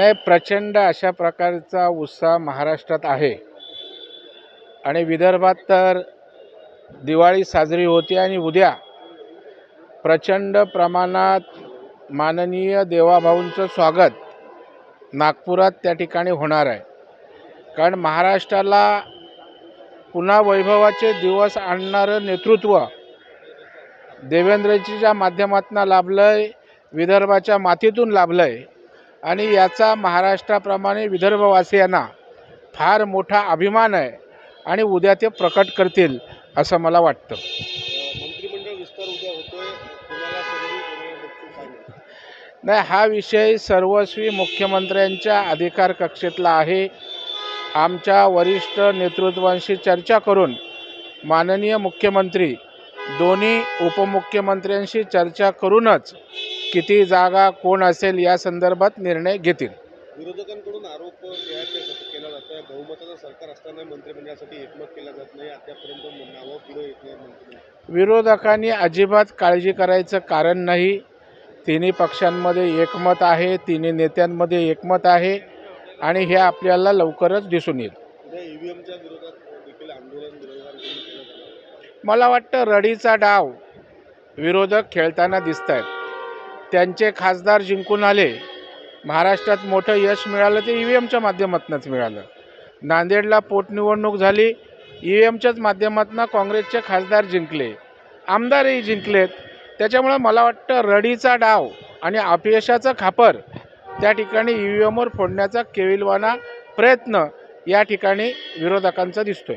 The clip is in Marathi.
नाही प्रचंड अशा प्रकारचा उत्साह महाराष्ट्रात आहे. आणि विदर्भात तर दिवाळी साजरी होते आणि उद्या प्रचंड प्रमाणात माननीय देवाभाऊंचं स्वागत नागपुरात त्या ठिकाणी होणार आहे. कारण महाराष्ट्राला पुन्हा वैभवाचे दिवस आणणारं नेतृत्व देवेंद्रजीच्या माध्यमातून लाभलं आहे विदर्भाच्या मातीतून लाभलं आहे आणि याचा महाराष्ट्राप्रमाणे विदर्भवासियांना फार मोठा अभिमान आहे आणि उद्या ते प्रकट करतील असं मला वाटतं. नाही हा विषय सर्वस्वी मुख्यमंत्र्यांच्या अधिकार कक्षेतला आहे. आमच्या वरिष्ठ नेतृत्वांशी चर्चा करून माननीय मुख्यमंत्री दोन्ही उपमुख्यमंत्र्यांशी चर्चा करूनच किती जागा कोण असेल या संदर्भात निर्णय घेतील. विरोधकांकडून आरोप केला जात आहे बहुमताचं सरकार असताना मंत्रिमंडळासाठी एकमत केलं जात नाही. अद्यापर्यंत नावं पुढे येत नाही विरोधकांनी अजिबात काळजी करायचं कारण नाही. तिन्ही पक्षांमध्ये एकमत आहे तिन्ही नेत्यांमध्ये एकमत आहे आणि हे आपल्याला लवकरच दिसून येईल. मला वाटतं रडीचा डाव विरोधक खेळताना दिसत आहेत त्यांचे खासदार जिंकून आले. महाराष्ट्रात मोठं यश मिळालं ते ई व्ही एमच्या माध्यमातूनच मिळालं. नांदेडला पोटनिवडणूक झाली ई व्ही एमच्याच माध्यमातून काँग्रेसचे खासदार जिंकले. आमदारही जिंकलेत. त्याच्यामुळं मला वाटतं रडीचा डाव आणि अपयशाचं खापर त्या ठिकाणी ई व्ही एमवर फोडण्याचा केविलवाना प्रयत्न या ठिकाणी विरोधकांचा दिसतोय.